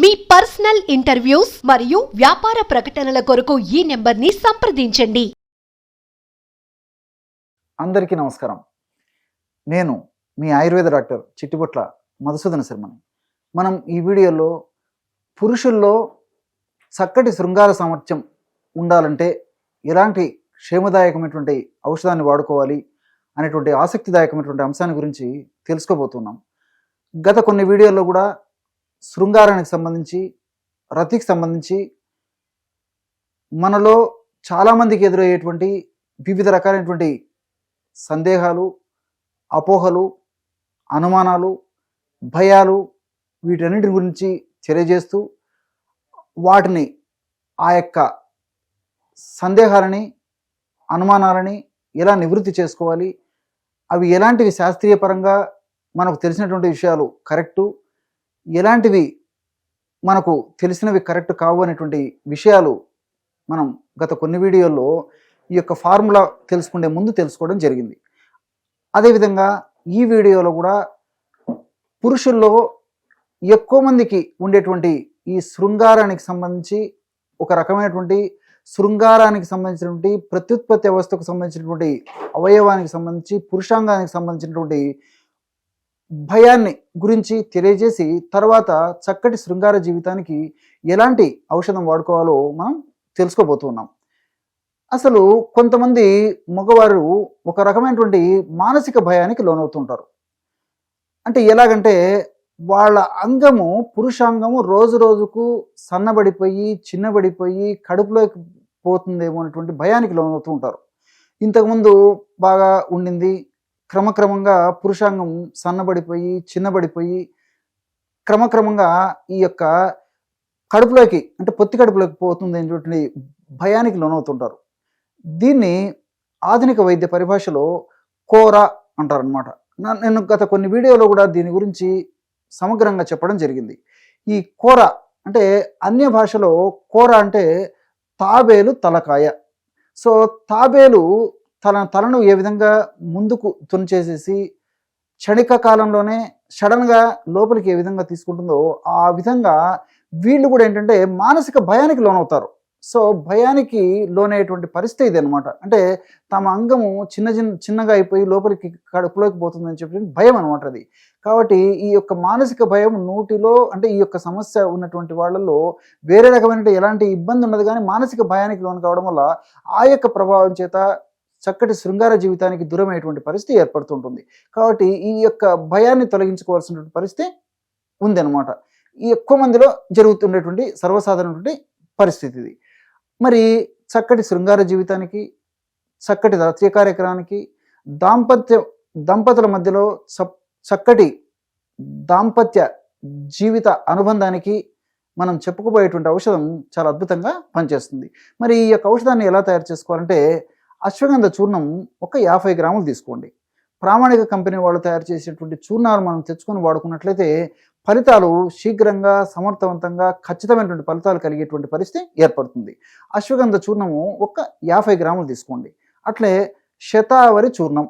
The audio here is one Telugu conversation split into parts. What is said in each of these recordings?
మీ పర్సనల్ ఇంటర్వ్యూస్ మరియు వ్యాపార ప్రకటనల కొరకు ఈ నెంబర్ని సంప్రదించండి. అందరికీ నమస్కారం. నేను మీ ఆయుర్వేద డాక్టర్ చిట్టిపొట్ల మధుసూదన శర్మని. మనం ఈ వీడియోలో పురుషుల్లో చక్కటి శృంగార సామర్థ్యం ఉండాలంటే ఎలాంటి క్షేమదాయకమైనటువంటి ఔషధాన్ని వాడుకోవాలి అనేటువంటి ఆసక్తిదాయకమైనటువంటి అంశాన్ని గురించి తెలుసుకోబోతున్నాం. గత కొన్ని వీడియోల్లో కూడా శృంగారానికి సంబంధించి రతికి సంబంధించి మనలో చాలామందికి ఎదురయ్యేటువంటి వివిధ రకాలైనటువంటి సందేహాలు అపోహలు అనుమానాలు భయాలు వీటన్నిటి గురించి తెలియజేస్తూ వాటిని ఆ యొక్క సందేహాలని అనుమానాలని ఎలా నివృత్తి చేసుకోవాలి అవి ఎలాంటివి శాస్త్రీయ పరంగా మనకు తెలిసినటువంటి విషయాలు కరెక్టు ఎలాంటివి మనకు తెలిసినవి కరెక్ట్ కావు అనేటువంటి విషయాలు మనం గత కొన్ని వీడియోల్లో ఈ యొక్క ఫార్ములా తెలుసుకునే ముందు తెలుసుకోవడం జరిగింది. అదేవిధంగా ఈ వీడియోలో కూడా పురుషుల్లో ఎక్కువ మందికి ఉండేటువంటి ఈ శృంగారానికి సంబంధించి ఒక రకమైనటువంటి శృంగారానికి సంబంధించినటువంటి ప్రత్యుత్పత్తి వ్యవస్థకు సంబంధించినటువంటి అవయవానికి సంబంధించి పురుషాంగానికి సంబంధించినటువంటి భయాన్ని గురించి తెలియజేసి తర్వాత చక్కటి శృంగార జీవితానికి ఎలాంటి ఔషధం వాడుకోవాలో మనం తెలుసుకోబోతున్నాం అసలు కొంతమంది మగవారు ఒక రకమైనటువంటి మానసిక భయానికి లోనవుతుంటారు. అంటే ఎలాగంటే వాళ్ళ అంగము పురుషాంగము రోజు రోజుకు సన్నబడిపోయి చిన్నబడిపోయి కడుపులోకి పోతుందేమో అనేటువంటి భయానికి లోనవుతూ ఉంటారు. ఇంతకుముందు బాగా ఉండింది క్రమక్రమంగా పురుషాంగం సన్నబడిపోయి చిన్నబడిపోయి క్రమక్రమంగా ఈ యొక్క కడుపులోకి అంటే పొత్తి కడుపులోకి పోతుంది అనేటువంటి భయానికి లోనవుతుంటారు. దీన్ని ఆధునిక వైద్య పరిభాషలో కోర అంటారనమాట నేను గత కొన్ని వీడియోలో కూడా దీని గురించి సమగ్రంగా చెప్పడం జరిగింది. ఈ కోర అంటే అన్య భాషలో కోర అంటే తాబేలు తలకాయ. సో తాబేలు తన తలను ఏ విధంగా ముందుకు తునిచేసేసి క్షణిక కాలంలోనే సడన్గా లోపలికి ఏ విధంగా తీసుకుంటుందో ఆ విధంగా వీళ్ళు కూడా ఏంటంటే మానసిక భయానికి లోనవుతారు. సో భయానికి లోనయ్యేటువంటి పరిస్థితి ఇది అనమాట అంటే తమ అంగము చిన్న చిన్న చిన్నగా అయిపోయి లోపలికి కడుపులోకి పోతుందని చెప్పి భయం అనమాట అది. కాబట్టి ఈ యొక్క మానసిక భయం నూటిలో అంటే ఈ యొక్క సమస్య ఉన్నటువంటి వాళ్ళల్లో వేరే రకమైన ఎలాంటి ఇబ్బంది ఉండదు కానీ మానసిక భయానికి లోను కావడం వల్ల ఆ యొక్క ప్రభావం చేత చక్కటి శృంగార జీవితానికి దూరమైనటువంటి పరిస్థితి ఏర్పడుతుంటుంది. కాబట్టి ఈ యొక్క భయాన్ని తొలగించుకోవాల్సినటువంటి పరిస్థితి ఉంది అనమాట ఈ ఎక్కువ మందిలో జరుగుతుండేటువంటి సర్వసాధారణటువంటి పరిస్థితి ఇది. మరి చక్కటి శృంగార జీవితానికి చక్కటి రత్య కార్యక్రమానికి దాంపత్య దంపతుల మధ్యలో చక్కటి దాంపత్య జీవిత అనుబంధానికి మనం చెప్పుకోబోయేటువంటి ఔషధం చాలా అద్భుతంగా పనిచేస్తుంది. మరి ఈ యొక్క ఔషధాన్ని ఎలా తయారు చేసుకోవాలంటే అశ్వగంధ చూర్ణం ఒక యాభై గ్రాములు తీసుకోండి. ప్రామాణిక కంపెనీ వాళ్ళు తయారు చేసేటువంటి చూర్ణాలు మనం తెచ్చుకొని వాడుకున్నట్లయితే ఫలితాలు శీఘ్రంగా సమర్థవంతంగా ఖచ్చితమైనటువంటి ఫలితాలు కలిగేటువంటి పరిస్థితి ఏర్పడుతుంది. అశ్వగంధ చూర్ణము ఒక యాభై గ్రాములు తీసుకోండి. అట్లే శతావరి చూర్ణం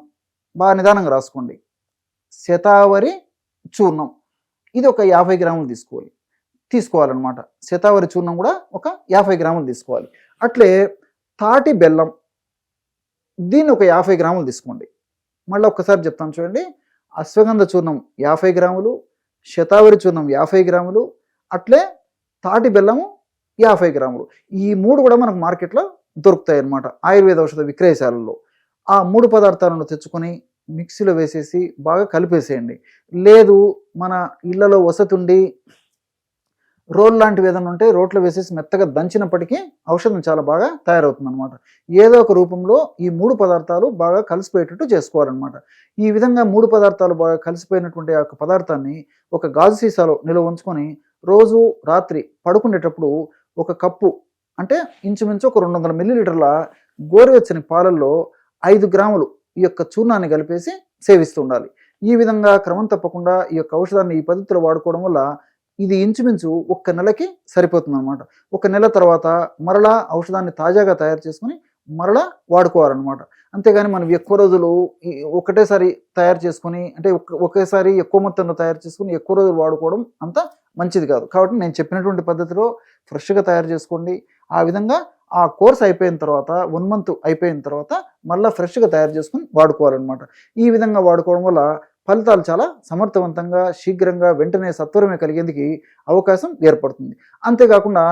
బాగా నిదానంగా రాసుకోండి. శతావరి చూర్ణం. ఇది ఒక యాభై గ్రాములు తీసుకోవాలి. తీసుకోవాలన్నమాట. శతావరి చూర్ణం కూడా ఒక యాభై గ్రాములు తీసుకోవాలి. అట్లే తాటి బెల్లం దీన్ని ఒక యాభై గ్రాములు తీసుకోండి. మళ్ళీ ఒక్కసారి చెప్తాను చూడండి. అశ్వగంధ చూర్ణం యాభై గ్రాములు శతావరి చూర్ణం యాభై గ్రాములు అట్లే తాటి బెల్లము యాభై గ్రాములు. ఈ మూడు కూడా మనకు మార్కెట్లో దొరుకుతాయి అన్నమాట ఆయుర్వేద ఔషధ విక్రయశాలల్లో. ఆ మూడు పదార్థాలను తెచ్చుకొని మిక్సీలో వేసేసి బాగా కలిపేసేయండి. లేదు మన ఇళ్ళలో వసతుండి రోల్ లాంటివి ఏదైనా ఉంటే రోట్లో వేసేసి మెత్తగా దంచినప్పటికీ ఔషధం చాలా బాగా తయారవుతుంది అనమాట ఏదో ఒక రూపంలో ఈ మూడు పదార్థాలు బాగా కలిసిపోయేటట్టు చేసుకోవాలన్నమాట. ఈ విధంగా మూడు పదార్థాలు బాగా కలిసిపోయినటువంటి ఆ యొక్క పదార్థాన్ని ఒక గాజు సీసాలో నిల్వ ఉంచుకొని రోజు రాత్రి పడుకునేటప్పుడు ఒక కప్పు అంటే ఇంచుమించు ఒక రెండు వందల మిల్లీలీటర్ల గోరువెచ్చని పాలల్లో ఐదు గ్రాములు ఈ యొక్క చూర్ణాన్ని కలిపేసి సేవిస్తూ ఉండాలి. ఈ విధంగా క్రమం తప్పకుండా ఈ యొక్క ఔషధాన్ని ఈ పద్ధతిలో వాడుకోవడం వల్ల ఇది ఇంచుమించు ఒక్క నెలకి సరిపోతుంది అనమాట ఒక నెల తర్వాత మరలా ఔషధాన్ని తాజాగా తయారు చేసుకుని మరలా వాడుకోవాలన్నమాట. అంతేగాని మనం ఎక్కువ రోజులు ఒకటేసారి తయారు చేసుకుని అంటే ఒకేసారి ఎక్కువ మొత్తంలో తయారు చేసుకుని ఎక్కువ రోజులు వాడుకోవడం అంత మంచిది కాదు. కాబట్టి నేను చెప్పినటువంటి పద్ధతిలో ఫ్రెష్గా తయారు చేసుకోండి. ఆ విధంగా ఆ కోర్స్ అయిపోయిన తర్వాత వన్ మంత్ అయిపోయిన తర్వాత మళ్ళీ ఫ్రెష్గా తయారు చేసుకుని వాడుకోవాలన్నమాట. ఈ విధంగా వాడుకోవడం వల్ల ఫలితాలు చాలా సమర్థవంతంగా శీఘ్రంగా వెంటనే సత్వరమే కలిగేందుకు అవకాశం ఏర్పడుతుంది. అంతేకాకుండా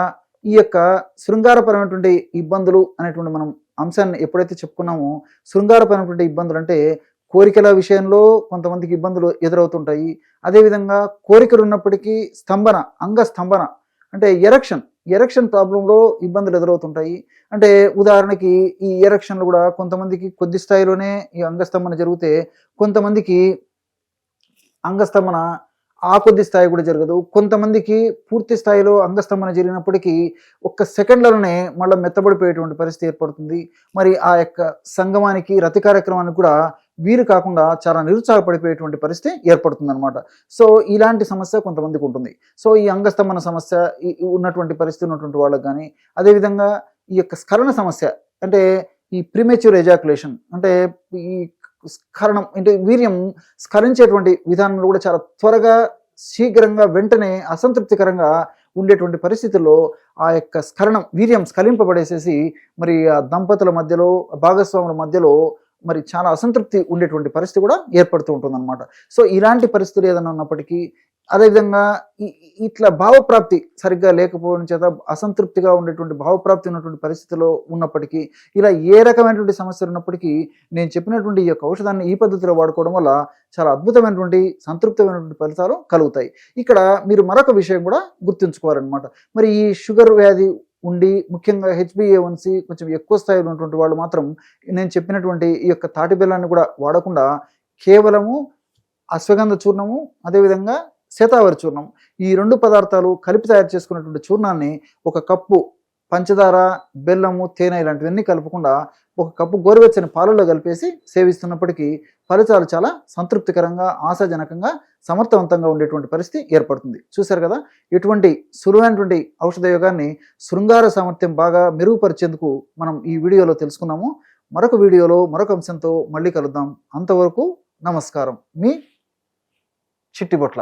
ఈ యొక్క శృంగారపరమైనటువంటి ఇబ్బందులు అనేటువంటి మనం అంశాన్ని ఎప్పుడైతే చెప్పుకున్నామో శృంగారపరమైనటువంటి ఇబ్బందులు అంటే కోరికల విషయంలో కొంతమందికి ఇబ్బందులు ఎదురవుతుంటాయి. అదేవిధంగా కోరికలు ఉన్నప్పటికీ స్తంభన అంగ స్తంభన అంటే ఎరక్షన్ ఎరక్షన్ ప్రాబ్లంలో ఇబ్బందులు ఎదురవుతుంటాయి. అంటే ఉదాహరణకి ఈ ఎరక్షన్లు కూడా కొంతమందికి కొద్ది స్థాయిలోనే ఈ అంగస్తంభన జరిగితే కొంతమందికి అంగస్తంభన ఆ కొద్ది స్థాయి కూడా జరగదు. కొంతమందికి పూర్తి స్థాయిలో అంగస్తంభన జరిగినప్పటికీ ఒక్క సెకండ్లలోనే మళ్ళీ మెత్తబడిపోయేటువంటి పరిస్థితి ఏర్పడుతుంది. మరి ఆ యొక్క సంగమానికి రతి కార్యక్రమానికి కూడా వీలు కాకుండా చాలా నిరుత్సాహపడిపోయేటువంటి పరిస్థితి ఏర్పడుతుంది అనమాట సో ఇలాంటి సమస్య కొంతమందికి ఉంటుంది. సో ఈ అంగస్తంభన సమస్య ఉన్నటువంటి పరిస్థితి ఉన్నటువంటి వాళ్ళకి కానీ అదేవిధంగా ఈ యొక్క స్కరణ సమస్య అంటే ఈ ప్రిమేచ్యూర్ ఎజాకులేషన్ అంటే ఈ స్ఖరణం అంటే వీర్యం స్ఖరించేటువంటి విధానంలో కూడా చాలా త్వరగా శీఘ్రంగా వెంటనే అసంతృప్తికరంగా ఉండేటువంటి పరిస్థితుల్లో ఆ యొక్క స్ఖరణం వీర్యం స్ఖలింపబడేసేసి మరి ఆ దంపతుల మధ్యలో భాగస్వాముల మధ్యలో మరి చాలా అసంతృప్తి ఉండేటువంటి పరిస్థితి కూడా ఏర్పడుతూ ఉంటుంది సో ఇలాంటి పరిస్థితులు ఏదైనా ఉన్నప్పటికీ అదేవిధంగా ఇట్లా భావప్రాప్తి సరిగ్గా లేకపోవడం చేత అసంతృప్తిగా ఉండేటువంటి భావప్రాప్తి ఉన్నటువంటి పరిస్థితిలో ఉన్నప్పటికీ ఇలా ఏ రకమైనటువంటి సమస్యలు ఉన్నప్పటికీ నేను చెప్పినటువంటి ఈ యొక్క ఔషధాన్ని ఈ పద్ధతిలో వాడుకోవడం వల్ల చాలా అద్భుతమైనటువంటి సంతృప్తమైనటువంటి ఫలితాలు కలుగుతాయి. ఇక్కడ మీరు మరొక విషయం కూడా గుర్తుంచుకోవాలన్నమాట. మరి ఈ షుగర్ వ్యాధి ఉండి ముఖ్యంగా హెచ్బిఏవన్సి కొంచెం ఎక్కువ స్థాయిలో ఉన్నటువంటి వాళ్ళు మాత్రం నేను చెప్పినటువంటి ఈ యొక్క తాటి బెల్లాన్ని కూడా వాడకుండా కేవలము అశ్వగంధ చూర్ణము అదేవిధంగా శతావరి చూర్ణం. ఈ రెండు పదార్థాలు కలిపి తయారు చేసుకున్నటువంటి చూర్ణాన్ని ఒక కప్పు పంచదార బెల్లము తేనె ఇలాంటివన్నీ కలపకుండా ఒక కప్పు గోరువెచ్చని పాలలో కలిపేసి సేవిస్తున్నప్పటికీ ఫలితాలు చాలా సంతృప్తికరంగా ఆశాజనకంగా సమర్థవంతంగా ఉండేటువంటి పరిస్థితి ఏర్పడుతుంది. చూశారు కదా? ఇటువంటి సులువైనటువంటి ఔషధ యోగాన్ని శృంగార సామర్థ్యం బాగా మెరుగుపరిచేందుకు మనం ఈ వీడియోలో తెలుసుకున్నాము. మరొక వీడియోలో మరొక అంశంతో మళ్ళీ కలుద్దాం. అంతవరకు నమస్కారం. మీ చిట్టిబొట్ల